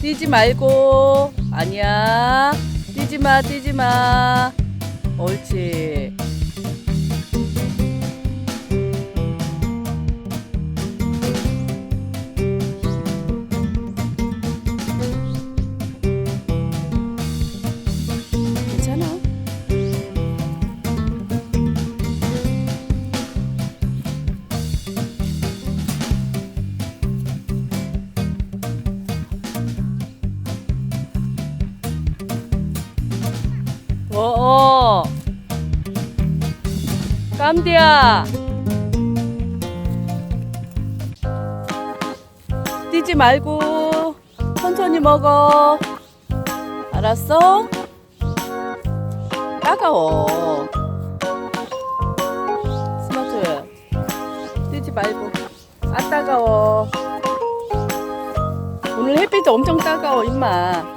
뛰지 말고. 아니야. 뛰지 마 뛰지 마. 옳지 어어. 깜디야. 뛰지 말고 천천히 먹어. 알았어? 따가워. 스마트. 뛰지 말고. 아 따가워. 오늘 햇빛이 엄청 따가워 임마